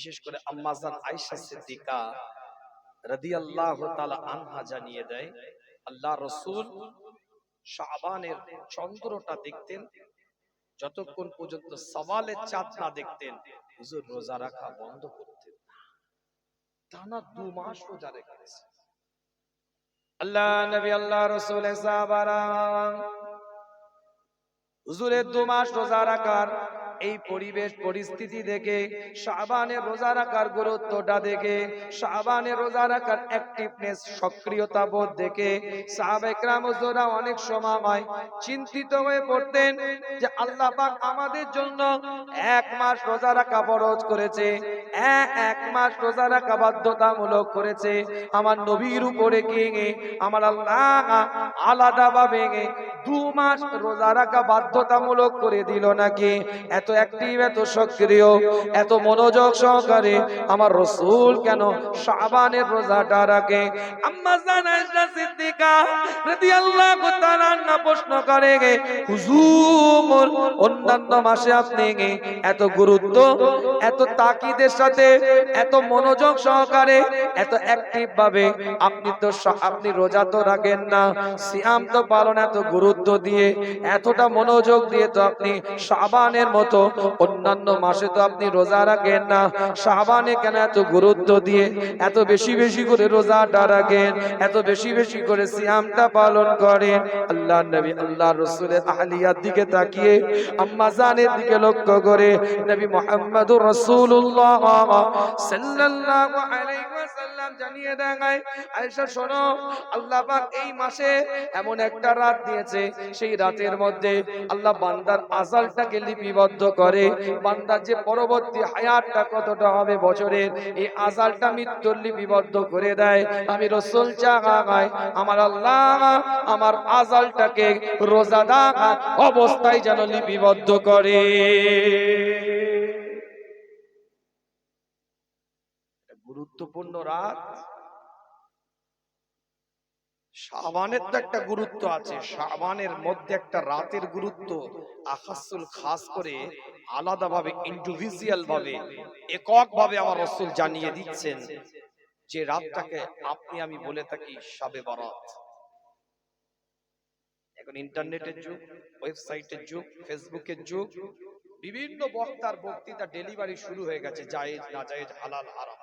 বিশেষ করে আম্মাজান আয়েশা সিদ্দিকা রাদিয়াল্লাহু তাআলা আনহা জানিয়ে দেয়, আল্লাহ রসুল শাবানের চন্দ্রটা দেখতেন, যতক্ষণ পর্যন্ত সওয়ালের চাঁদ না দেখতেন, হুজুর রোজা রাখা বন্ধ করতেন। টানা দু মাস রোজা রেখেছে। আল্লাহ নবী, আল্লাহ সাহাবারা, হুজুরের দু মাস রোজা রাখার এই পরিবেশ পরিস্থিতি দেখে শাবানের রোজা রাখার গুরুত্বটা দেখে শাবানের রোজা রাখার অ্যাক্টিভনেস সক্রিয়তা বোধ দেখে সাহাবেকরাম হুজুরা অনেক সময় চিন্তিত হয়ে পড়তেন যে আল্লাহ পাক আমাদের জন্য এক মাস রোজা রাখা ফরজ করেছে এক মাস রোজা রাখা বাধ্যতামূলক করেছে, আমার নবীর উপরে কে আমার আল্লাহ আলাদা ভাবে দু মাস রোজা রাখা বাধ্যতামূলক করে দিল নাকি? এত অ্যাক্টিভ এত সক্রিয়, এত মনোযোগ সহকারে আমার রসুল কেন শাবানের রোজাটা রাখে? আম্মা জানাইশা সিদ্দিকা রাদিয়াল্লাহু তাআলা প্রশ্ন করে গে, হুজুর, অন্যান্য মাসে আপনি এত গুরুত্ব, এত তাকিদের সাথে, এত মনোযোগ সহকারে, এত অ্যাক্টিভ ভাবে আপনি তো আপনি রোজা তো রাখেন না, সিয়াম তো পালন এত গুরুত্ব দিয়ে, এতটা মনোযোগ দিয়ে তো আপনি শাবানের মতো অন্যান্য মাসে তো আপনি রোজা রাখেন না। শাবানে কেন এত গুরুত্ব দিয়ে এত বেশি বেশি করে রোজাটা রাখেন? এত বেশি বেশি করে সিয়ামটা পালন করেন? আল্লাহ নবী আল্লাহ রসুলের আহলিয়ার দিকে তাকিয়ে, আম্মা জানের দিকে লক্ষ্য করে নবী মোহাম্মদুর রাসূলুল্লাহ সাল্লাল্লাহু আলাইহি ওয়াসাল্লাম জানিয়ে দেয় আয়েশা, শোনো, আল্লাহ পাক এই মাসে এমন একটা রাত দিয়েছে, সেই রাতের মধ্যে আল্লাহ বান্দার আজালটাকে লিপিবদ্ধ করে বান্দার যে পরবর্তী হায়াতটা কতটা হবে বছরের, এই আজালটা মৃত্যুর লিপিবদ্ধ করে দেয়। আমি রসুল চাগায় আমার আল্লাহ, আমার আজালটাকে রোজাদা অবস্থায় যেন লিপিবদ্ধ করে। গুরুত্বপূর্ণ রাত। শাবানের তো একটা গুরুত্ব আছে। শাবানের মধ্যে একটা রাতের গুরুত্ব আকাশুল খাস করে আলাদাভাবে ইন্ডিভিজুয়াল ভাবে একক ভাবে আমার রসুল জানিয়ে দিচ্ছেন যে রাতটাকে আপনি আমি বলে থাকি সাবে বারাত। এখন ইন্টারনেটের যুগ, ওয়েবসাইটের যুগ, ফেসবুকের যুগ, বিভিন্ন বক্তার বক্তৃতা ডেলিভারি শুরু হয়ে গেছে, জায়েজ না জায়েজ হালাল, হারাম।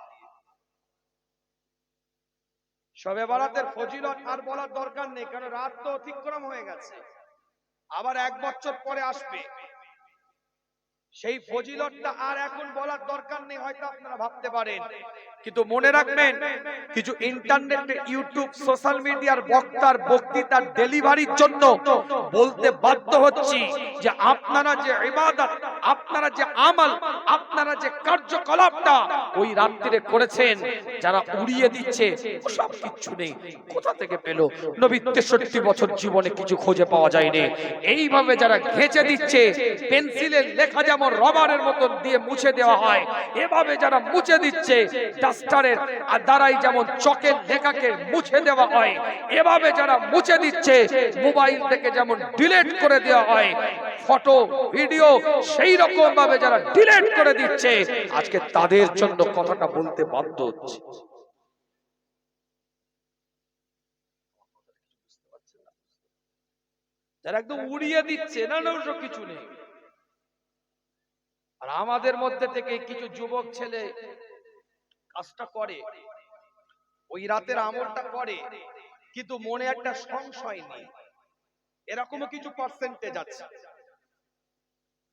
সবে বরাতের ফজিলত আর বলার দরকার নেই, কারণ রাত তো অতিক্রম হয়ে গেছে। আবার এক বছর পরে আসবে। সেই ফজিলতটা আর এখন বলার দরকার নেই হয়তো আপনারা ভাবতে পারেন। কিন্তু মনে রাখবেন কিছু ইন্টারনেট ইউটিউব সোশ্যাল মিডিয়ার বক্তার বক্তৃতার ডেলিভারির জন্য বলতে বাধ্য হচ্ছি যে আপনারা যে ইবাদত আপনারা যে আমল আপনারা যে কার্যকলাপটা ওই রাত্রিরে করেছেন যারা উড়িয়ে দিচ্ছে সব কিচ্ছু নেই। কোথা থেকে পেল? নবী তেষট্টি বছর জীবনে কিছু খুঁজে পাওয়া যায়নি। এইভাবে যারা ঘেঁচে দিচ্ছে পেন্সিলের লেখা যেমন রবারের মতন দিয়ে মুছে দেওয়া হয়, এভাবে যারা মুছে দিচ্ছে, ডাস্টারের আর দ্বারাই যেমন চকের লেখাকে মুছে দেওয়া হয়, এভাবে যারা মুছে দিচ্ছে, মোবাইল থেকে যেমন ডিলিট করে দেওয়া হয়, ফটো, ভিডিও, সেই রকম ভাবে যারা ডিলেট করে দিচ্ছে, আজকে তাদের জন্য কথাটা বলতে বাধ্য হচ্ছে। যারা একদম উড়িয়ে দিচ্ছে, না না, ওসব কিছু নেই। আর আমাদের মধ্যে থেকে কিছু যুবক ছেলে কাজটা করে। ওই রাতের আমলটা করে কিন্তু মনে একটা সংশয় নেই। এরকমও কিছু পার্সেন্টেজ আছে।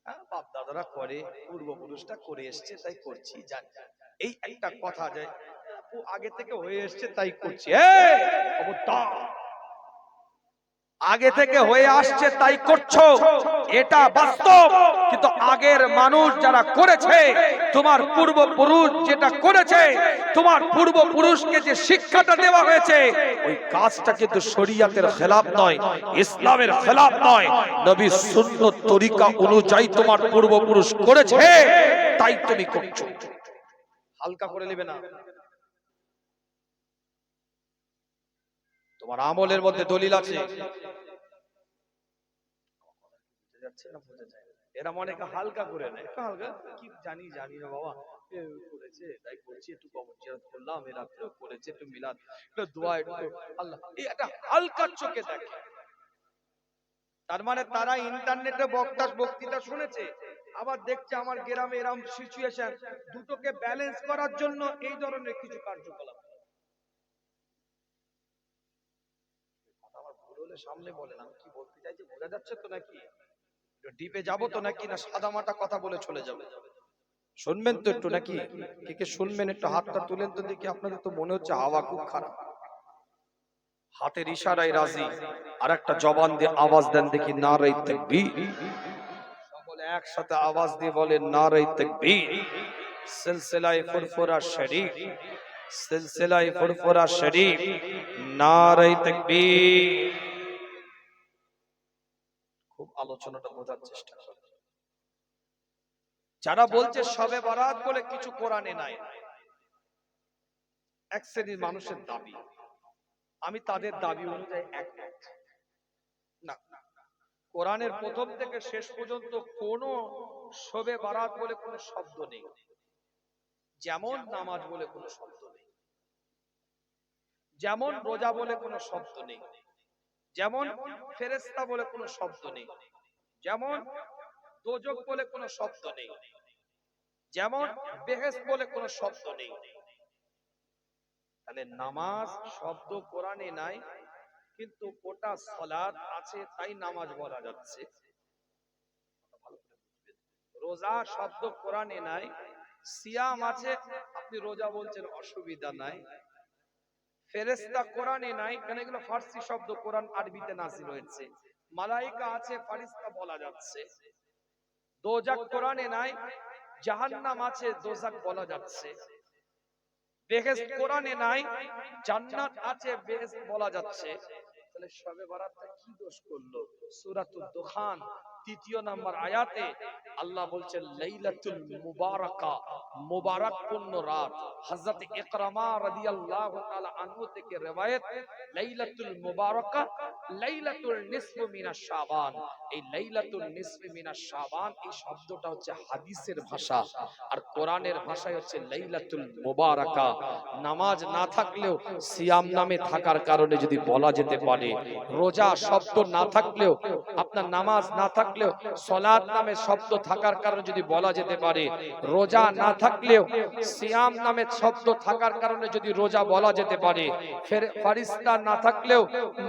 হ্যাঁ, বাপ দাদারা করে পূর্বপুরুষটা করে এসছে তাই করছি জানি। এই একটা কথা যে ও আগে থেকে হয়ে এসছে তাই করছি। আগে থেকে হয়ে আসছে তাই করছ। এটা বাস্তব। কিন্তু আগের মানুষ যারা করেছে তোমার পূর্বপুরুষ যেটা করেছে তোমার পূর্বপুরুষকে যে শিক্ষাটা দেওয়া হয়েছে ওই কাজটা কিন্তু শরিয়াতের খেলাফ নয় ইসলামের খেলাফ নয়। নবী সুন্নত তরিকা অনুযায়ী তোমার পূর্বপুরুষ করেছে তাই তুমি করছ। হালকা করে নেবে না। তোমার আমলের মধ্যে দলিল আছে? এরা হালকা করে নেয়। হালকা? কি জানি জানি না বাবা। করেছে যাচ্ছি একটু কবর জিয়ারত করলাম রাত্রেও করেছে, একটু মিলাদ, একটু দোয়া, একটু আল্লাহ এই একটা হালকা চোখে দেখে। তার মানে তারা ইন্টারনেটে বক্তা বক্তৃতা শুনেছে। আবার দেখছে আমার গ্রামে এরকম সিচুয়েশন দুটোকে ব্যালেন্স করার জন্য এই ধরনের কিছু কার্যকলাপ। হলে সামনে বলেন, আমি কি বলতে চাইছি বোঝা যাচ্ছে তো নাকি? ডিপে যাব তো নাকি না সাদা মাটা কথা বলে চলে যাবে? শুনবেন তো একটু নাকি? কে কে শুনবেন একটু? হাতটা তুলেন তো দেখি, আপনাদের তো মনে হচ্ছে হাওয়া খুব খারাপ। হাতের ইশারায় রাজি আর একটা জবান দিয়ে আওয়াজ দেন দেখি না রাই তাকবীর। সকলে একসাথে আওয়াজ দিয়ে বলেন না সিলসিলায়ে ফুরফুরা শরীফ ফুরফুরা শরীফ না খুব আলোচনাটা বোঝার চেষ্টা করো। যারা বলছে সবে বরাত বলে কিছু কোরআনে নাই। এক শ্রেণির মানুষের দাবি। আমি তাদের দাবি অনুযায়ী একমত না। কোরআনের প্রথম থেকে শেষ পর্যন্ত কোন শবে বারাত বলে কোনো শব্দ নেই। যেমন নামাজ বলে কোনো শব্দ নেই। যেমন রোজা বলে কোনো শব্দ নেই। যেমন ফেরেস্তা বলে কোনো শব্দ নেই, যেমন দোজক বলে কোনো শব্দ নেই, যেমন বেহেস বলে কোনো শব্দ নেই। তাহলে নামাজ শব্দ কোরআনে নাই, কিন্তু গোটা সলাদ আছে, তাই নামাজ বলা যাচ্ছে। রোজা শব্দ কোরআনে নাই, সিয়াম আছে, আপনি রোজা বলছেন, অসুবিধা নাই। ফেরেস্তা কোরআনে নাই কেন? এগুলো ফার্সি শব্দ, কোরআন আরবিতে নাসিল হয়েছে। মালাইকা আছে, ফারিস্তা বলা যাচ্ছে। দোজাক কোরআনে নাই, জাহান্নাম আছে, দোজাক বলা যাচ্ছে। বেহেশত কোরআনে নাই, জান্নাত আছে, বেহেশত বলা যাচ্ছে। তাহলে শবে বারাতটা কি দোষ করল? সূরাতুদ দুখান। তৃতীয় নাম্বার আয়াতে আল্লাহ বলছেন, লাইলাতুল মুবারাকা, মুবারাকপূর্ণ রাত। হযরত ইকরামা রাদিয়াল্লাহু তাআলা আনহু থেকে riwayat লাইলাতুল মুবারাকা, লাইলাতুল নিসফ মিনাশ শাবান। এই লাইলাতুল নিসফ মিনাশ শাবান, এই শব্দটা হচ্ছে হাদিসের ভাষা। আর কোরআনের ভাষায় হচ্ছে লাইলাতুল মুবারাকা। নামাজ না থাকলেও সিয়াম নামে থাকার কারণে যদি বলা যেতে পারে, রোজা শব্দ না থাকলেও আপনার নামাজ না থাকলেও সলাৎ নামে শব্দ থাকার কারণে যদি বলা যেতে পারে, রোজা না থাকলেও সিয়াম নামে শব্দ থাকার কারণে যদি রোজা বলা যেতে পারে ফারিস্তা না থাকলেও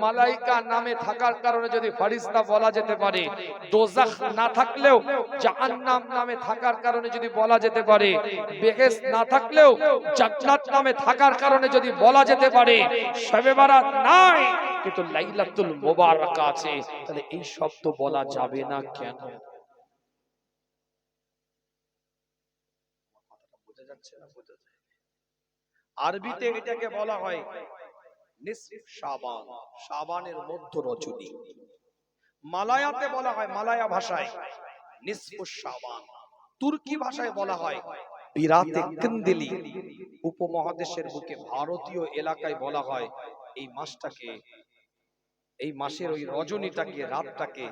মালাইকা নামে থাকার কারণে যদি ফারিস্তা বলা যেতে পারে, দোজাখ না থাকলেও জাহান্নাম নামে থাকার কারণে যদি বলা যেতে পারে বেহেস না থাকলেও জান্নাত নামে থাকার কারণে যদি বলা যেতে পারে, শবে নাই, কিন্তু লাইলাতুল মুবারাকা আছে, তাহলে এই শব্দ বলা যাবে না। কেন আরবিতে এটাকে বলা হয় নিসফ শাবান, শাবানের মধ্য মালায়াতে বলা হয় মালায়া ভাষায় নিসফ শাবান। তুর্কি ভাষায় বলা হয় উপমহাদেশের বুকে ভারতীয় এলাকায় বলা হয় এই মাসটাকে, এই মাসের ওই রজনীটাকে, রাতটাকে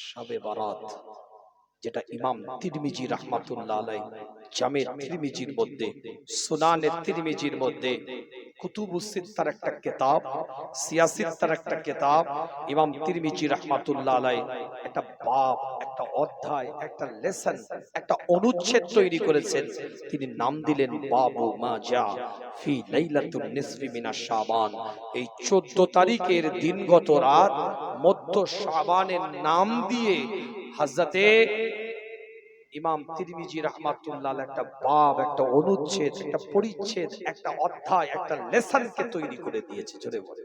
শবে বারাত যেটা ইমাম তিরমিজি রাহমাতুল্লাহ আলাই জামে তিরমিজির মধ্যে সুনানে তিরমিজির মধ্যে কুতুবুস সিত্তার একটা কিতাব সিয়াসিত্তার একটা কিতাব ইমাম তিরমিজি রাহমাতুল্লাহ আলাই একটা বাব একটা অধ্যায় একটা লেসন একটা অনুচ্ছেদ তৈরি করেছেন। তিনি নাম দিলেন বাবু মা যা ফি লাইলাতুন নিসফি মিনাশ শাবান। এই 14 তারিখের দিনগত রাত মধ্য শাবানের নাম দিয়ে হযরতে ইমাম তিরমিজি রাহমাতুল্লাহ একটা বাব, একটা অনুচ্ছেদ, একটা পরিচ্ছেদ, একটা অধ্যায়, একটা লেসনকে তৈরি করে দিয়েছে, জোরে বলে।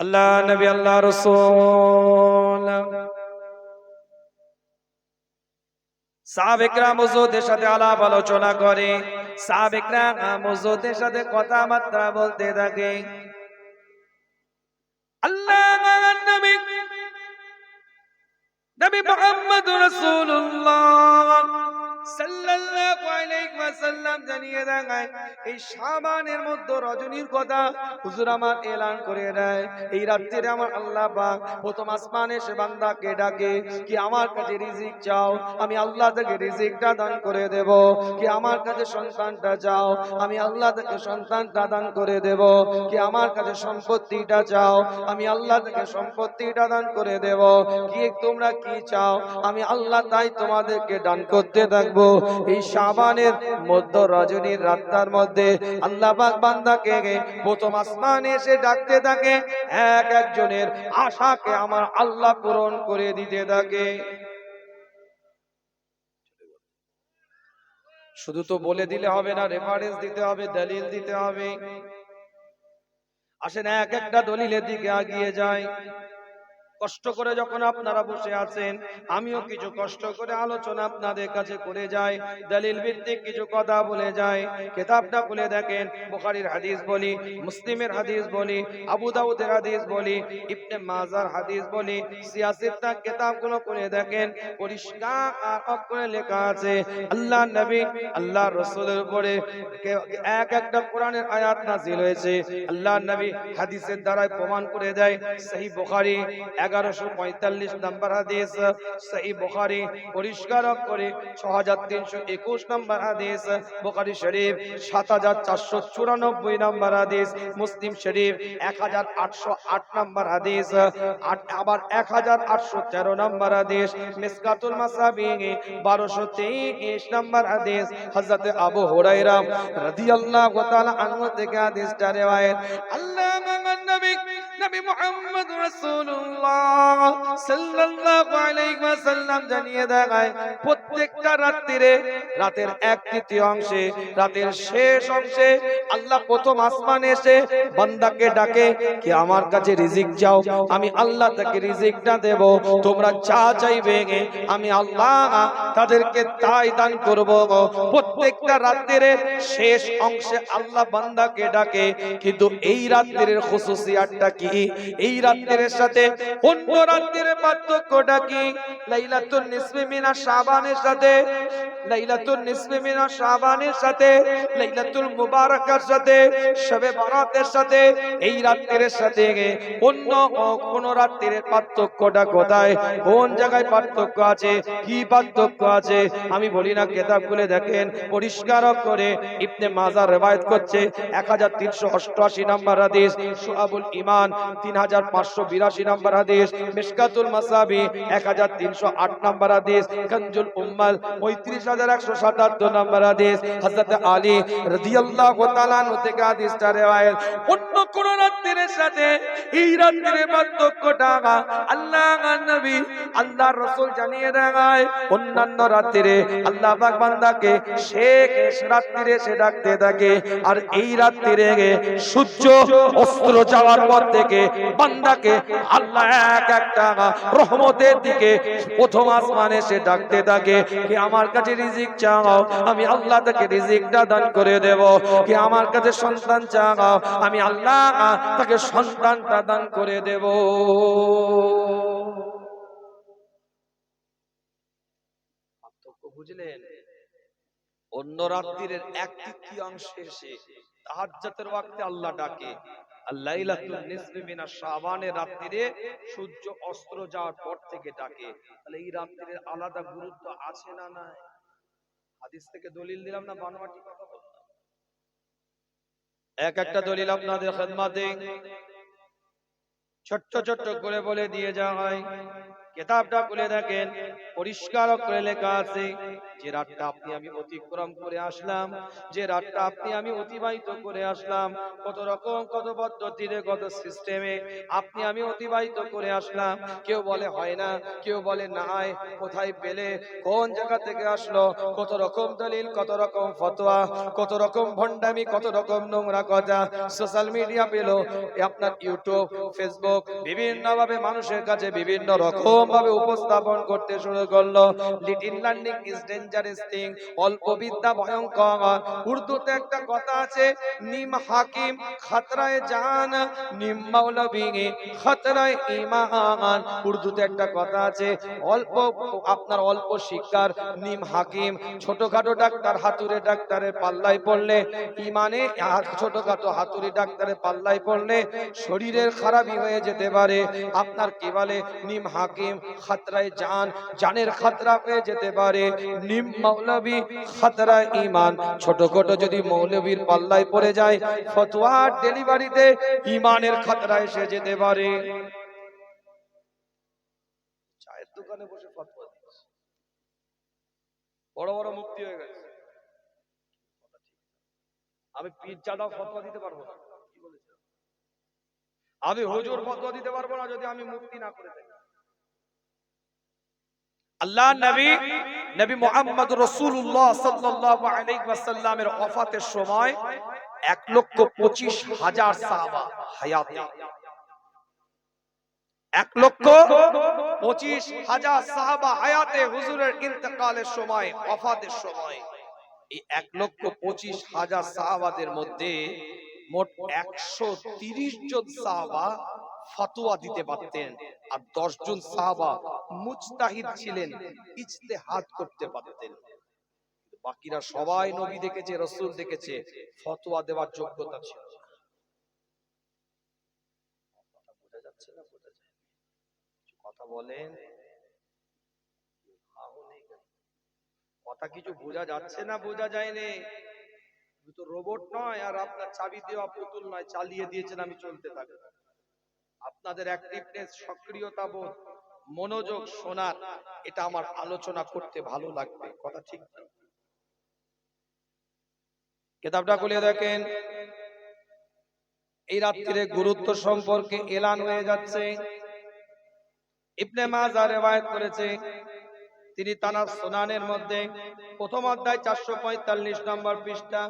আল্লাহ নবী, আল্লাহ রাসূল। সাহাবেকরা মজুদের সাথে আলাপ আলোচনা করে, সাহাবেকরা মজুদের সাথে কথাবার্তা বলতে থাকে। আল্লাহ নবী নবী মুহাম্মদ রাসূলুল্লাহ রজনীর কথা এলান করে দেয়। এই আমার আল্লাহ ডাকে, কি আমার কাছে রিজিক চাও? আমি আল্লাহ দান করে আমার কাছে সন্তানটা চাও? আমি আল্লাহ সন্তানটা দান করে দেব। কি আমার কাছে সম্পত্তিটা চাও? আমি আল্লাহ থেকে সম্পত্তিটা দান করে দেব। কি তোমরা কি চাও? আমি আল্লাহ তাই তোমাদেরকে দান করতে থাকব। এই শাবানের মধ্য রজনীর রাত্তার মধ্যে আল্লাহ বান্দাকে প্রথম আসমানে এসে ডাকতে থাকে, এক একজনের আশাকে আমার আল্লাহ পূরণ করে দিতে থাকে। শুধু তো বলে দিলে হবে না রেফারেন্স দিতে হবে, দলিল দিতে হবে। আসেন এক একটা দলিলের দিকে আগিয়ে যায় কষ্ট করে যখন আপনারা বসে আছেন, আমিও কিছু কষ্ট করে আলোচনা আপনাদের কাছে করে যাই, দলিল ভিত্তিক কিছু কথা বলে যাই। কিতাবটা খুলে দেখেন, বুখারীর হাদিস বলি, মুসলিমের হাদিস বলি, আবু দাউদের হাদিস বলি, ইবনে মাজার হাদিস বলি সিয়াসিতা কিতাবগুলো খুলে দেখেন, পরিষ্কার অক্ষরে লেখা আছে, আল্লাহ নবী, আল্লাহ রাসূলের উপরে এক একটা কোরআনের আয়াত নাযিল হয়েছে। আল্লাহ নবী হাদিসের দ্বারাই প্রমাণ করে দেয়, সহি বুখারী এগারোশো পঁয়তাল্লিশ নম্বর হাদিস, সহি বুখারী, পরিষ্কার করে ছ হাজার তিনশো একুশ নম্বর হাদিস, বুখারী শরীফ সাত হাজার চারশো চুরানব্বই নম্বর হাদিস, মুসলিম শরীফ এক হাজার আটশো আট নম্বর হাদিস আবার এক হাজার আটশো তেরো নম্বর হাদিস, মিসকাতুল মাসাবি বারোশো তেইশ নম্বর হাদিস, হযরত আবু হুরায়রা রাদিয়াল্লাহু তাআলা আনহু থেকে হাদিসটা রিওয়ায়াত, আল্লাহ নবী রাসূলুল্লাহ সাল্লাল্লাহু আলাইহি ওয়াসাল্লাম জানিয়ে দেয়, প্রত্যেকটা রাত্রিরে, রাতের এক রাতের শেষ অংশে আল্লাহ প্রথম আসমানে এসে বান্দাকে ডাকে, কি আমার কাছে রিজিক চাও? আমি আল্লাহ তাকে রিজিকটা দেব। তোমরা যা চাইবে, আমি আল্লাহ তাদেরকে তাই দান করব। প্রত্যেকটা রাত্রির শেষ অংশে আল্লাহ বান্দাকে ডাকে, কিন্তু এই রাত্রির খুশুসিয়াতটা কি? এই রাত্রির সাথে অন্য রাত্রির পার্থক্যটা কি? লাইলাতুন নিসফি মিনা শাবানের সাথে লাইলাতুল নিসফি মিনা শাবানের সাথে, লাইলাতুল মুবারাকার সাথে, শবে বরাতের সাথে, এই রাত্রির সাথে অন্য কোন রাত্রির পার্থক্যটা কোথায়? কোন জায়গায় পার্থক্য আছে? কি পার্থক্য আছে? আমি বলি না কেতাব খুলে দেখেন, পরিষ্কার করে ইবনে মাজার রেওয়ায়াত করছে। 1388 নম্বর হাদিস ঈমান 3582 নম্বর হাদিস মিশকাতুল মাসাবি 1308 নম্বর হাদিস কনজুল উম্মাল 35177 নম্বর হাদিস। হযরত আলী রাদিয়াল্লাহু তাআলা আনহু থেকে হাদিসটা রিওয়ায়াত, অন্য কোন রাত্রির সাথে এই রাত্রির আল্লাহ নবী, আল্লাহর রাসূল জানিয়ে অন্যান্য রাত্রিরে আল্লাহ বান্দাকে রাত্রিরে সে ডাকতে থাকে, আর এই রাত্রিরে সূর্য অস্ত্র যাওয়ার পর থেকে বান্দাকে আল্লাহ এক একটা রহমতের দিকে প্রথম আসমানে সে ডাকতে থাকে। কি আমার কাছে রিজিক চাও, আমি আল্লাহ তাকে রিজিকটা দান করে দেব। কি আমার কাছে সন্তান চাও, আমি আল্লাহ তাকে সন্তানটা দান করে দেব। বুঝলেন? অন্য রাত্রির এক তৃতীয়াংশে এসে তাহাজ্জুদের ওয়াক্তে আল্লাহ ডাকে। শাবানের রাত্রিরে সূর্য অস্ত্র যাওয়ার পর থেকে ডাকে। তাহলে এই রাত্রির আলাদা গুরুত্ব আছে না নাই? হাদিস থেকে দলিল দিলাম না বানোয়াটি কথা এক একটা দলিল আপনাদের খেদমাতে। ছোট্ট ছোট্ট করে বলে দিয়ে যাওয়া হয়। কেতাবটা খুলে দেখেন, পরিষ্কার করে লেখা আছে, যে রাতটা আপনি আমি অতিক্রম করে আসলাম, যে রাতটা আপনি আমি অতিবাহিত করে আসলাম, কত রকম, কত পদ্ধতিতে, কত সিস্টেমে আপনি আমি অতিবাহিত করে আসলাম। কেউ বলে হয় না, কেউ বলে না হয় কোথায় পেলে, কোন জায়গা থেকে আসলো, কত রকম দলিল, কত রকম ফতোয়া, কত রকম ভণ্ডামি, কত রকম নোংরা কথা সোশ্যাল মিডিয়া পেল। আপনার ইউটিউব ফেসবুক বিভিন্নভাবে মানুষের কাছে বিভিন্ন রকম ভাবে উপস্থাপন করতে শুরু করল। Little learning is dangerous thing অল্প বিদ্যা ভয়ঙ্কর। উর্দুতে একটা কথা আছে, নিম হাকিম খতরায় জান, নিম মাওলাবি খতরায় ইমান উর্দুতে একটা কথা আছে, অল্প, আপনার অল্প শিক্ষার নিম হাকিম, ছোটখাটো ডাক্তার হাতুড়ে ডাক্তারের পাল্লায় পড়লে ইমানে ছোটখাটো হাতুড়ি ডাক্তারের পাল্লায় পড়লে শরীরের খারাপই হয়ে যেতে পারে। আপনার কি বলে, নিম হাকিম খাতরায় জান, জানের খাতরা হয়ে যেতে পারে। নিম খাতরায় ইমান ছোটখাটো যদি মৌলবীর পাল্লায় পড়ে যায় ডেলিভারিতে ইমানের খাতরা এসে যেতে পারে। বড় বড় মুক্তি হয়ে গেছে। আমি চাঁদাও ফতোয়া দিতে পারব না। আমি হুজুর ফতোয়া দিতে পারব না যদি আমি মুক্তি না করে থাকি। আল্লাহ নবী নবী মুহাম্মদ আলাইহি ওয়াসাল্লামের ওফাতের সময় এক লক্ষ পঁচিশ হাজার সাহাবা হায়াতে। এক লক্ষ পঁচিশ হাজার সাহাবা হায়াতে হুজুরের ইন্তেকালের সময়, ওফাতের সময়। এই এক লক্ষ পঁচিশ হাজার সাহাবাদের মধ্যে মোট একশো জন সাহাবা ফতোয়া দিতে পারতেন। আর দশ জন সাহাবা মুজতাহিদ ছিলেন, ইজতেহাদ করতে পারতেন। বাকিরা সবাই নবী দেখেছে, রসুল দেখেছে, ফতোয়া দেওয়ার যোগ্যতা ছিল কথা বলেন? কথা কিছু বোঝা যাচ্ছে না? বোঝা যায়নি রোবট নয়, আর আপনার চাবি দেওয়া পুতুল নয়, চালিয়ে দিয়েছেন, আমি চলতে থাকি আপনাদের অ্যাক্টিভনেস সক্রিয়তা বোধ, মনোযোগ শোনার, এটা আমার আলোচনা করতে ভালো লাগবে। কথা ঠিক কেতাবটা খুলে দেখেন। এই রাত্রিরে গুরুত্ব সম্পর্কে এলান হয়ে যাচ্ছে। ইবনে মাজা রেওয়ায়াত করেছে তিনি তানা সোনানের মধ্যে প্রথম অধ্যায় চারশো পঁয়তাল্লিশ নম্বর পৃষ্ঠা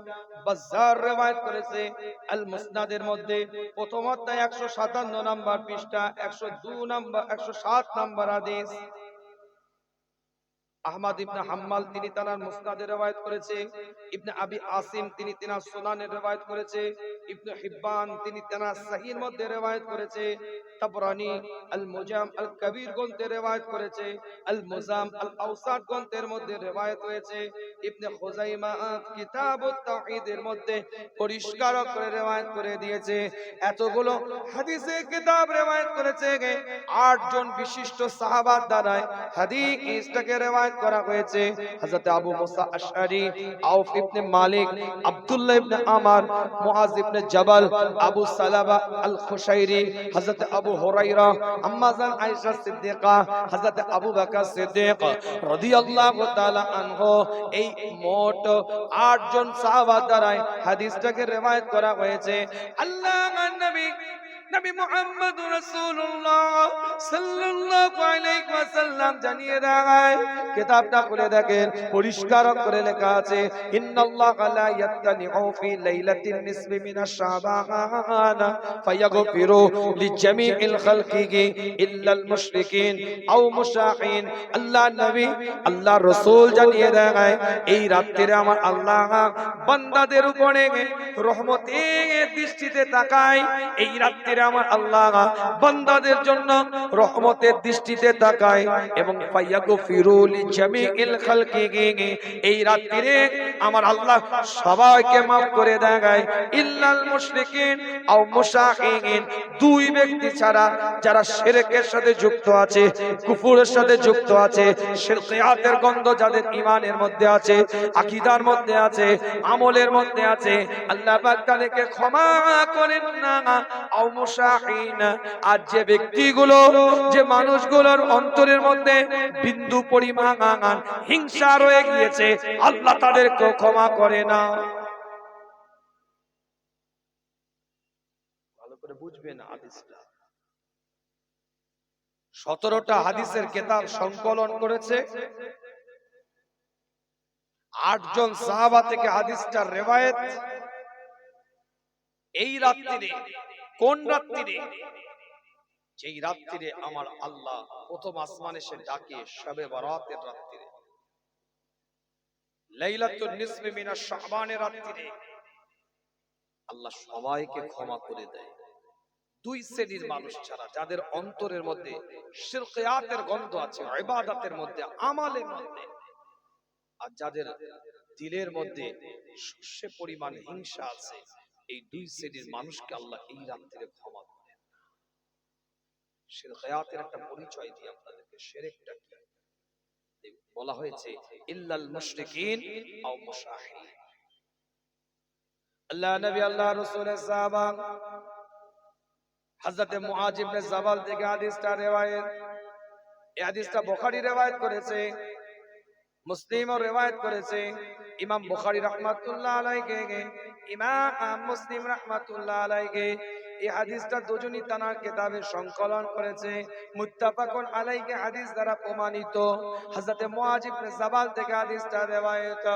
বাজার রেওয়ায়ত করেছে আল মুসনাদের মধ্যে প্রথম অধ্যায় একশো সাতান্ন নম্বর পৃষ্ঠা, একশো দু নম্বর, একশো সাত নম্বর আদেশ আহমদ ইবনে হাম্মাল তিনি তানার মুসনাদে রওয়ায়াত করেছে, ইবনে আবি আসিম তিনি তিনার সুনানে রওয়ায়াত করেছে, ইবনে হিব্বান তিনি তানার সহিহর মধ্যে রওয়ায়াত করেছে, তাবরানি আল মুজাম আল কবির গ্রন্থে রওয়ায়াত করেছে আল মুজাম আল আওসাদ গ্রন্থের মধ্যে রওয়ায়াত হয়েছে, ইবনে খুজাইমা কিতাবুত তাওহীদের মধ্যে পরিষ্কার করে রওয়ায়াত করে দিয়েছে, এতগুলো হাদিসে কিতাব রওয়ায়াত করেছে আটজন বিশিষ্ট সাহাবার দ্বারায় হাদিসটাকে রওয়ায়াত করা হয়েছে। হযরত আবু মুসা আশআরি, আউফ ইবনে মালিক, আব্দুল্লাহ ইবনে আমার, মুআজ ইবনে জাবাল, আবু সালাবা আল খুশাইরি হযরত আবু হুরায়রা আম্মাজান আয়েশা সিদ্দিকা, হযরত আবু বকর সিদ্দিক রাদিয়াল্লাহু তাআলা আনহু। এই মোট আটজন সাহাবা দ্বারায় হাদিসটাকে রওয়ায়াত করা হয়েছে। আল্লাহর নবী নবী মুহাম্মদ রাসূলুল্লাহ সাল্লাল্লাহু আলাইহি ওয়াসাল্লাম জানিয়ে দেয়, কিতাবটা খুলে দেখেন, পরিষ্কার করে লেখা আছে লা ফি লাইলাতিন মিনাশ শাবান, ফায়াগফিরু লিজামিইল খালকিহি ইল্লাল মুশরিকিন আও আল্লাহ নবী, আল্লাহ রাসূল জানিয়ে দেয়, এই আমার আল্লাহ বান্দাদের উপরে রহমতের দৃষ্টিতে তাকায়, এই রাত্রিরে আমার আল্লাহ বান্দাদের জন্য রহমতের দৃষ্টিতে তাকায় এবং এই রাত্রিরে আমার আল্লাহ সবাইকে maaf করে ইল্লাল মুশরিকিন আও মুশাহিন দুই ব্যক্তি ছাড়া যারা শিরকের সাথে যুক্ত আছে, কুফরের সাথে যুক্ত আছে, শিরকিয়াতের গন্ধ যাদের মধ্যে আছে, আকীদার মধ্যে আছে, আমলের মধ্যে আছে, আল্লাহ পাক তাদেরকে ক্ষমা করেন না। আও মুশাহিন আর যে ব্যক্তিগুলো, যে মানুষগুলোর অন্তরের মধ্যে বিন্দু পরিমাণ হিংসা রয়ে গিয়েছে, আল্লাহ তাদেরকে ক্ষমা করে না। হাদিসটা। সতেরোটা হাদিসের কেতাব সংকলন করেছে। আটজন সাহাবা থেকে হাদিসটার রেওয়ায়েত। এই রাত্রিরে কোন রাত্রিরে? যেই রাত্রিরে আমার আল্লাহ প্রথম আসমান এসে ডাকে সবে বরাতের রাত্রিরে। লাইলাতুন নিসফি মিনাশ শাবানের রাত্রিরে। আল্লাহ সবাইকে ক্ষমা করে দেয়। দুই শ্রেণির মানুষ ছাড়া, যাদের অন্তরের মধ্যে শিরকিয়াতের গন্ধ আছে, ইবাদতের মধ্যে, আমালের মধ্যে, আর যাদের দিলের মধ্যে সর্ষে পরিমাণ হিংসা আছে এই দুই শ্রেণির মানুষকে আল্লাহ এই রাত্রিরে ক্ষমা করেন। শিরকিয়াতের একটা পরিচয় দিয়ে আপনাদেরকে শিরকটা কি? বলা হয়েছে ইল্লাল মুশরিকিন আও মুশাহিন আল্লাহ নবী আল্লাহ রাসূলের সাহাবা হযরতে মুআজ ইবনে জাবাল থেকে হাদিসটা রিওয়ায়াত এই হাদিসটা বুখারী রিওয়ায়াত করেছে। মুসলিমও রেওয়ায়ত করেছে। ইমাম বুখারী রাহমাতুল্লাহ আলাইহি ইমাম মুসলিম রাহমাতুল্লাহ আলাইহি। এই হাদিসটা দুজনই তানার কিতাবে সংকলন করেছে। মুত্তাফাকুন আলাইহি হাদিস দ্বারা প্রমাণিত। হযরতে মুআজ ইবনে জাবাল থেকে হাদিসটা রিওয়ায়াত।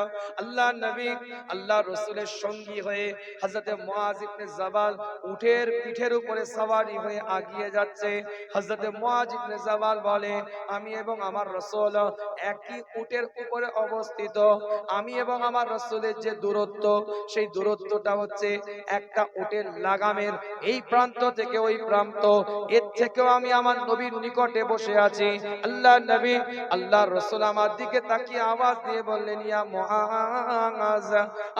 আল্লাহ নবী, আল্লাহ রাসূলের সঙ্গী হয়ে হযরতে মুআজ ইবনে জাবাল উটের পিঠের উপরে সওয়ারি হয়ে আগিয়ে যাচ্ছে। হযরতে মুআজ ইবনে জাবাল বলে, আমি এবং আমার রাসূল একই উটের উপরে অবস্থিত। আমি এবং আমার রাসূলের যে দূরত্ব, সেই দূরত্বটা হচ্ছে একটা উটের লাগামের এই প্রান্ত থেকে ওই প্রান্ত। এর থেকেও আমি আমার নবীর নিকটে বসে আছি। আল্লাহ নবী, আল্লাহ রসুল আমার দিকে তাকিয়ে আওয়াজ দিয়ে বললেন, ইয়া মুআজ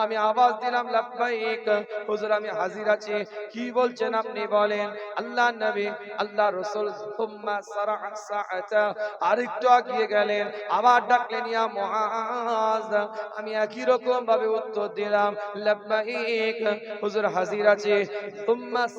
আমি আওয়াজ দিলাম, লাব্বাইক। হুজুর, আমি হাজির আছি। কি বলছেন আপনি বলেন? আল্লাহ নবী, আল্লাহ রসুল আরেকটু আগিয়ে গেলেন, আবার ডাকলেন, ইয়া মুআজ আমি একই রকম ভাবে উত্তর দিলাম, লাব্বাইক। হুজুর, হাজির আছে। সাআতা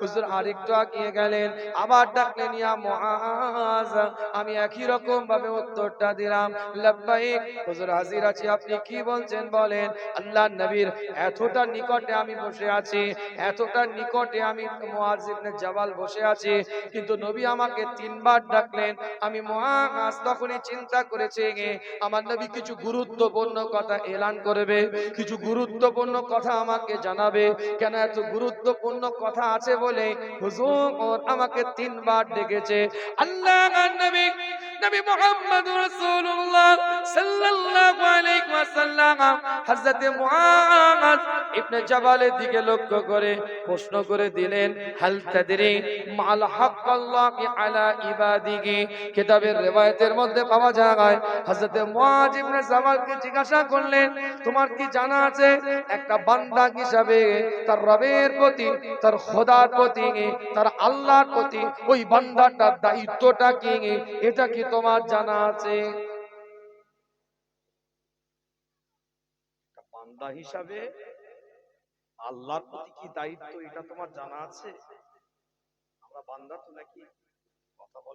হুজুর আরেকটু আগিয়ে গেলেন। আবার ডাকলেন, ইয়া মুআজ, আমি একই রকম ভাবে উত্তরটা দিলাম। লাব্বাইক, হুজুর হাজির আছি, আপনি কি বলছেন বলেন? আল্লাহ নবীর, এতটা নিকটে আমি বসে আছি, এতটা নিকটে আমি মুআজ ইবনে জাবাল বসে আছি। কিন্তু নবী আমাকে তিনবার ডাকলেন, আমি মুআজ তখনই চিন্তা করেছি আমার নবী কিছু গুরুত্বপূর্ণ কথা এলান করবে, কিছু গুরুত্বপূর্ণ কথা আমাকে জানাবে। কেন এত গুরুত্বপূর্ণ কথা আছে বলে হুজুর আমাকে তিনবার ডেকেছে। আল্লাহ নবী নবী রাসূলুল্লাহ সাল্লাল্লাহু আলাইহি ওয়াসাল্লাম হযরত ইবনে জাবালের দিকে লক্ষ্য করে প্রশ্ন করে দিলেন, হাল তাদরি মাল হাক্কাল্লাহি আলা ইবাদিহি? কিতাবের riwayatের মধ্যে পাওয়া যায়, হযরত ইবনে জাবালকে জিজ্ঞাসা করলেন, তোমার কি জানা আছে একটা বান্দা হিসাবে তার রবের প্রতি, তার খোদার প্রতি, তার আল্লাহর প্রতি ওই বান্দাটার দায়িত্বটা কি? এটা কি তোমার জানা আছে। বান্দা হিসাবে আল্লাহর প্রতি কি দায়িত্ব, এটা তোমার জানা আছে? আমরা বান্দা তো নাকি